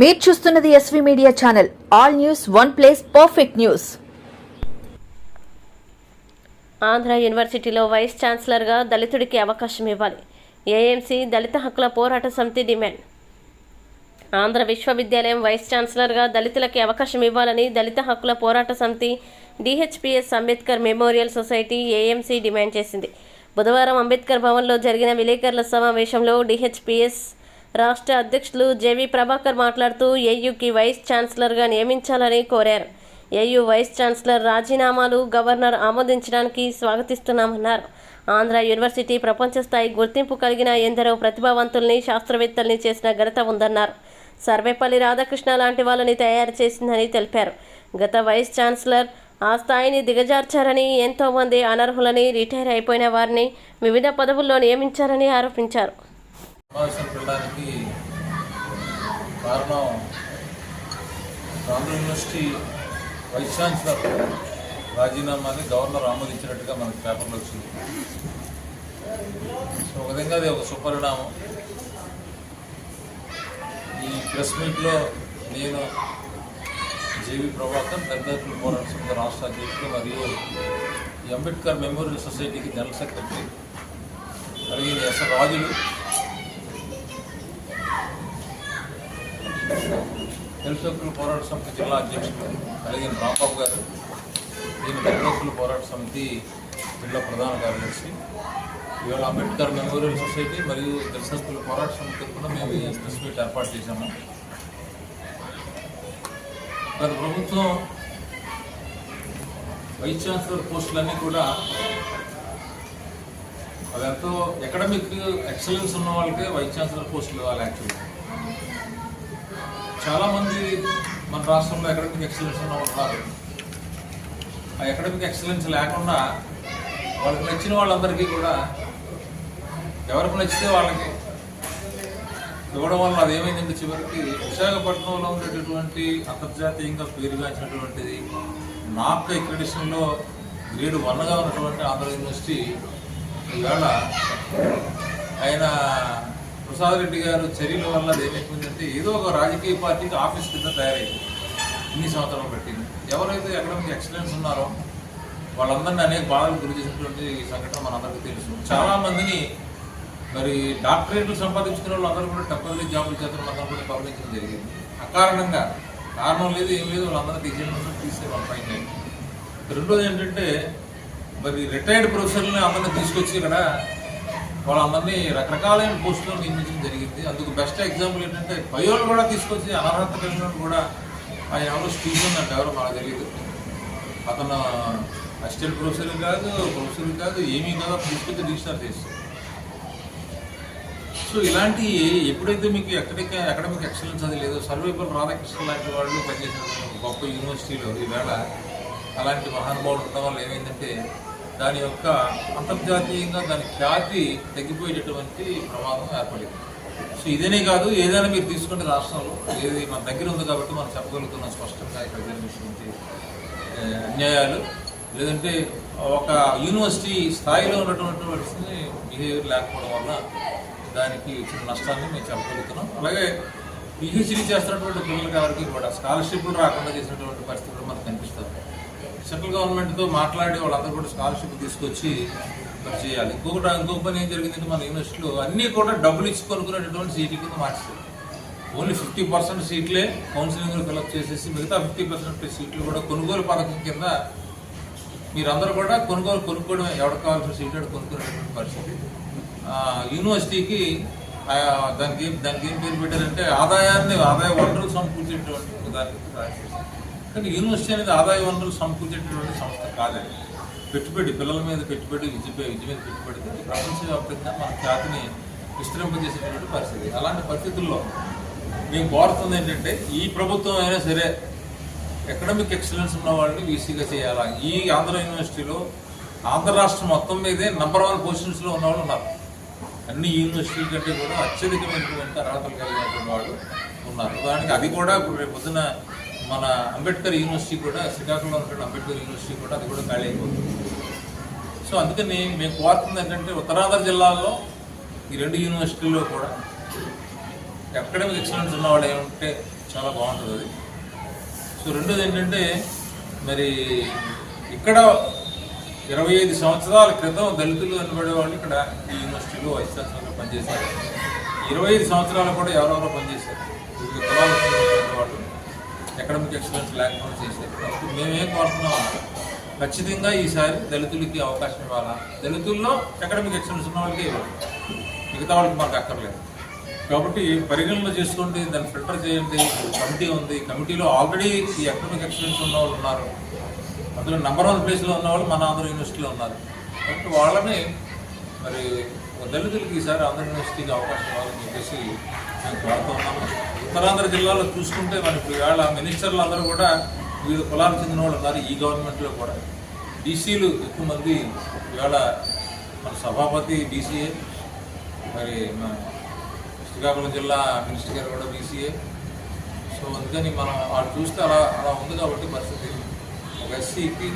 మీరు చూస్తున్నది SV media channel all news one place perfect news Andhra యూనివర్సిటీలో vice ఛాన్సలర్గా దళితుడికి అవకాశం ఇవ్వాలి. ఏఎంసీ దళిత హక్కుల పోరాట సమితి డిమాండ్. ఆంధ్ర విశ్వవిద్యాలయం వైస్ ఛాన్సలర్గా దళితులకి అవకాశం ఇవ్వాలని దళిత హక్కుల పోరాట సమితి DHPS Ambedkar memorial society AMC demand చేసింది. బుధవారం అంబేద్కర్ భవన్లో జరిగిన విలేకరుల సమావేశంలో డిహెచ్పిఎస్ రాష్ట్ర అధ్యక్షులు జేవి ప్రభాకర్ మాట్లాడుతూ ఏయుకి వైస్ ఛాన్సలర్గా నియమించాలని కోరారు. ఏయూ వైస్ ఛాన్సలర్ రాజీనామాలు గవర్నర్ ఆమోదించడానికి స్వాగతిస్తున్నామన్నారు. ఆంధ్ర యూనివర్సిటీ ప్రపంచ స్థాయి గుర్తింపు కలిగిన ఎందరో ప్రతిభావంతుల్ని శాస్త్రవేత్తల్ని చేసిన ఘనత ఉందన్నారు. సర్వేపల్లి రాధాకృష్ణ లాంటి వాళ్ళని తయారు చేసిందని తెలిపారు. గత వైస్ ఛాన్సలర్ ఆ స్థాయిని దిగజార్చారని ఎంతోమంది అనర్హులని రిటైర్ అయిపోయిన వారిని వివిధ పదవుల్లో నియమించారని ఆరోపించారు. సమావేశం పెట్టడానికి కారణం ఆంధ్ర యూనివర్సిటీ వైస్ ఛాన్సలర్ రాజీనామాని గవర్నర్ ఆమోదించినట్టుగా మనకు పేపర్లో వచ్చింది. సో ఒక విధంగా అది ఒక సుపరిణామం. ఈ ప్రెస్ మీట్లో నేను జేవి ప్రభాకర్ దళితుల పోరాట సంఘ రాష్ట్ర అధ్యక్షుడు మరియు అంబేద్కర్ మెమోరియల్ సొసైటీకి జనరల్ సెక్రటరీ మరియు ఎస్ రాజులు తెలుసుకుల పోరాట సమితి జిల్లా అధ్యక్షుడు కలిగిన రాంబాబు గారు దీని తెలుసొక్కుల పోరాట సమితి జిల్లా ప్రధాన కార్యదర్శి ఇవాళ అంబేద్కర్ మెమోరియల్ సొసైటీ మరియు తెలుసొక్కుల పోరాట సమితి కూడా మేము ఈ స్పెస్ మీట్ ఏర్పాటు చేశాము. గత ప్రభుత్వం వైస్ ఛాన్సలర్ పోస్టులన్నీ కూడా అదంతో అకాడమిక్ ఎక్సలెన్స్ ఉన్న వాళ్ళకే వైస్ ఛాన్సలర్ పోస్టులు ఇవ్వాలి యాక్చువల్గా చాలా మంది మన రాష్ట్రంలో అకాడమిక్ ఎక్సలెన్స్ ఉన్న ఉంటారు ఉన్నారు ఆ అకాడమిక్ ఎక్సలెన్స్ లేకుండా వాళ్ళకి నచ్చిన వాళ్ళందరికీ కూడా ఎవరికి నచ్చితే వాళ్ళకి ఇవ్వడం వల్ల అదేమైందంటే చివరికి విశాఖపట్నంలో ఉండేటటువంటి అంతర్జాతీయంగా పేరుగాంచినటువంటిది నాక్ ఎక్రెడిషన్లో గ్రేడ్ వన్గా ఉన్నటువంటి ఆంధ్ర యూనివర్సిటీ ఈవేళ ఆయన ప్రసాద్ రెడ్డి గారు చర్యల వల్ల ఏమైపోయిందంటే ఏదో ఒక రాజకీయ పార్టీకి ఆఫీస్ కింద తయారైంది. ఇన్ని సంవత్సరాలు పెట్టింది. ఎవరైతే ఎకనామిక్ ఎక్సలెన్స్ ఉన్నారో వాళ్ళందరినీ అనేక బాధలు గురి చేసినటువంటి ఈ సంఘటన మనందరికీ తెలుసు. చాలామందిని మరి డాక్టరేట్లు సంపాదించుకున్న వాళ్ళందరూ కూడా టెంపరీ జాబులు చేస్తున్న అందరూ కూడా పంపించడం జరిగింది. అకారణంగా కారణం లేదు ఏం లేదు వాళ్ళందరూ తీసేయడం తీసే వాళ్ళ పైన. రెండోది ఏంటంటే మరి రిటైర్డ్ ప్రొఫెసర్లని అందరినీ తీసుకొచ్చి ఇక్కడ వాళ్ళందరినీ రకరకాలైన పోస్టులో నియమించడం జరిగింది. అందుకు బెస్ట్ ఎగ్జాంపుల్ ఏంటంటే బయోలు కూడా తీసుకొచ్చి అనర్హత కలిగిన కూడా ఆయన ఎవరో స్టీఫెన్ అంటే ఎవరో మాకు తెలియదు అతను అసిస్టెంట్ ప్రొఫెసర్ కాదు ప్రొఫెసర్ కాదు ఏమీ కాదు తీసుకొచ్చి రిజిస్టర్ చేస్తారు సో ఇలాంటి ఎప్పుడైతే మీకు ఎక్కడికి అకాడమిక్ ఎక్సలెన్స్ అది లేదో సర్వేపల్ రాధాకృష్ణ లాంటి వాళ్ళు పనిచేసిన గొప్ప యూనివర్సిటీలో ఈవేళ అలాంటి మహానుభావులు ఉండడం వల్ల ఏమైందంటే దాని యొక్క అంతర్జాతీయంగా దాని ఖ్యాతి తగ్గిపోయేటటువంటి ప్రమాదం ఏర్పడింది. సో ఇదేనే కాదు ఏదైనా మీరు తీసుకుంటే రాష్ట్రంలో ఏది మన దగ్గర ఉంది కాబట్టి మనం చెప్పగలుగుతున్నాం స్పష్టంగా ఇక్కడ జరిగినటువంటి అన్యాయాలు లేదంటే ఒక యూనివర్సిటీ స్థాయిలో ఉన్నటువంటి బిహేవియర్ లేకపోవడం వల్ల దానికి వచ్చిన నష్టాన్ని మేము చెప్పగలుగుతున్నాం. అలాగే పిహెచ్డీ చేస్తున్నటువంటి పిల్లలకి ఎవరికి కూడా స్కాలర్షిప్లు రాకుండా చేసినటువంటి పరిస్థితులు మనకు కనిపిస్తుంది. సెంట్రల్ గవర్నమెంట్తో మాట్లాడి వాళ్ళందరూ కూడా స్కాలర్షిప్ తీసుకొచ్చి చేయాలి. ఇంకొకటి ఇంకొక పని ఏం జరిగిందంటే మన యూనివర్సిటీలో అన్నీ కూడా డబ్బులు ఇచ్చి కొనుక్కునేటటువంటి సీట్ల కింద మార్చారు ఓన్లీ ఫిఫ్టీ పర్సెంట్ సీట్లే కౌన్సిలింగ్లో ఫిల్అప్ చేసేసి మిగతా ఫిఫ్టీ పర్సెంట్ సీట్లు కూడా కొనుగోలు పథకం కింద మీరందరూ కూడా కొనుగోలు కొనుక్కోవడం ఎవరికి కావాల్సిన సీట్ అక్కడ కొనుక్కునేటువంటి పరిస్థితి. యూనివర్సిటీకి దానికి ఏం- దానికి ఏం పేరు పెట్టారంటే ఆదాయాన్ని ఆదాయ వనరులు సమకూర్చేటువంటి దానికి కానీ యూనివర్సిటీ అనేది ఆదాయ వనరులు సమకూర్చేటటువంటి సంస్థ కాదండి పెట్టుబడి పిల్లల మీద పెట్టుబడి విద్యపై విద్య మీద పెట్టుబడితే ప్రపంచవ్యాప్తంగా మన ఖ్యాతిని విస్తరింపజేసేటువంటి పరిస్థితి. అలాంటి పరిస్థితుల్లో మేము కోరుతుంది ఏంటంటే ఈ ప్రభుత్వం అయినా సరే ఎకడమిక్ ఎక్సలెన్స్ ఉన్న వాళ్ళని వీసీగా చేయాలా? ఈ ఆంధ్ర యూనివర్సిటీలో ఆంధ్ర రాష్ట్రం మొత్తం మీదే నంబర్ వన్ పొజిషన్స్లో ఉన్నవాళ్ళు ఉన్నారు. అన్ని యూనివర్సిటీల కంటే కూడా అత్యధికమైనటువంటి అర్హతలు కలిగినటువంటి వాళ్ళు ఉన్నారు. దానికి అది కూడా ఇప్పుడు రేపు పొద్దున మన అంబేద్కర్ యూనివర్సిటీ కూడా శ్రీకాకుళంలో ఉన్నటువంటి అంబేద్కర్ యూనివర్సిటీ కూడా అది కూడా ఖాళీ అయిపోతుంది. సో అందుకని మేము కోరుతుంది ఏంటంటే ఉత్తరాంధ్ర జిల్లాలో ఈ రెండు యూనివర్సిటీల్లో కూడా అకాడమిక్ ఎక్సలెన్స్ ఉన్న ఏమంటే చాలా బాగుంటుంది అది. సో రెండోది ఏంటంటే మరి ఇక్కడ ఇరవై ఐదు సంవత్సరాల క్రితం దళితులు అనబడే వాళ్ళు ఇక్కడ ఈ యూనివర్సిటీలో వైస్ ఛాన్సలర్గా పనిచేశారు. ఇరవై ఐదు సంవత్సరాలు కూడా ఎవరెవరో పనిచేశారు. అకాడమిక్ ఎక్సలెన్స్ లేకుండా చేశారు మేమేం కోరుతున్నాం ఖచ్చితంగా ఈసారి దళితులకి అవకాశం ఇవ్వాలా? దళితుల్లో అకాడమిక్ ఎక్సలెన్స్ ఉన్న వాళ్ళకి ఇవ్వాలి. మిగతా వాళ్ళకి మాకు అక్కర్లేదు. కాబట్టి పరిగణన చేసుకుంటే దాన్ని ఫిల్టర్ చేయండి కమిటీ ఉంది. కమిటీలో ఆల్రెడీ ఈ అకాడమిక్ ఎక్సలెన్స్ ఉన్న వాళ్ళు ఉన్నారు. అందులో నెంబర్ వన్ ప్లేస్లో ఉన్న వాళ్ళు మన ఆంధ్ర యూనివర్సిటీలో ఉన్నారు. కాబట్టి వాళ్ళని మరి దళితులకి ఈసారి ఆంధ్ర యూనివర్సిటీకి అవకాశం ఇవ్వాలని చెప్పేసి మేము కోరుతున్నాము ఉత్తరాంధ్ర జిల్లాలో చూసుకుంటే మనకి ఇవాళ మినిస్టర్లు అందరూ కూడా వివిధ కులాలకు చెందిన వాళ్ళు ఉన్నారు ఈ గవర్నమెంట్లో కూడా. బీసీలు ఎక్కువ మంది ఇవాళ మన సభాపతి బీసీఏ మరి మన శ్రీకాకుళం జిల్లా మినిస్టర్ గారు కూడా బీసీఏ సో అందుకని మనం వాళ్ళు చూస్తే అలా అలా ఉంది కాబట్టి పరిస్థితి. ఒక ఎస్సీకి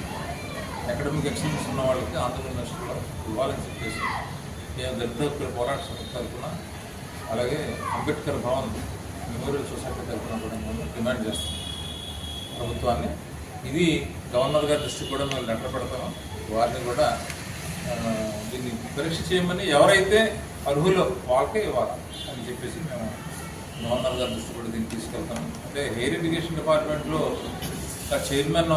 అకాడమిక్ ఎక్సలెన్స్ ఉన్న వాళ్ళకి ఆంధ్రప్రదేశ్లో ఇవ్వాలని చెప్పేసి నేను దళిత పోరాట సమితి తరఫున అలాగే అంబేద్కర్ భవన్ మెమోరియల్ సొసైటీ తరఫున కూడా మేము డిమాండ్ చేస్తాం ప్రభుత్వాన్ని. ఇది గవర్నర్ గారి దృష్టికి కూడా మేము లెటర్ పెడతాము. వారిని కూడా దీన్ని పరీక్ష చేయమని ఎవరైతే అర్హులో వాళ్ళకే ఇవ్వాలి అని చెప్పేసి మేము గవర్నర్ గారి దృష్టి కూడా దీన్ని తీసుకెళ్తాము. అంటే హెయిర్ ఎడ్యుకేషన్ డిపార్ట్మెంట్లో ఆ చైర్మన్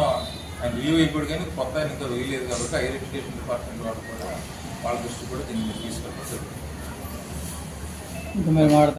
ఆయన రిలీవ్ అయిపోయాడు కానీ కొత్త ఆయన ఇంకా వేయలేదు కాబట్టి హైయర్ ఎడ్యుకేషన్ డిపార్ట్మెంట్ వాళ్ళు కూడా వాళ్ళ దృష్టి కూడా దీన్ని తీసుకెళ్తాం ఇంకా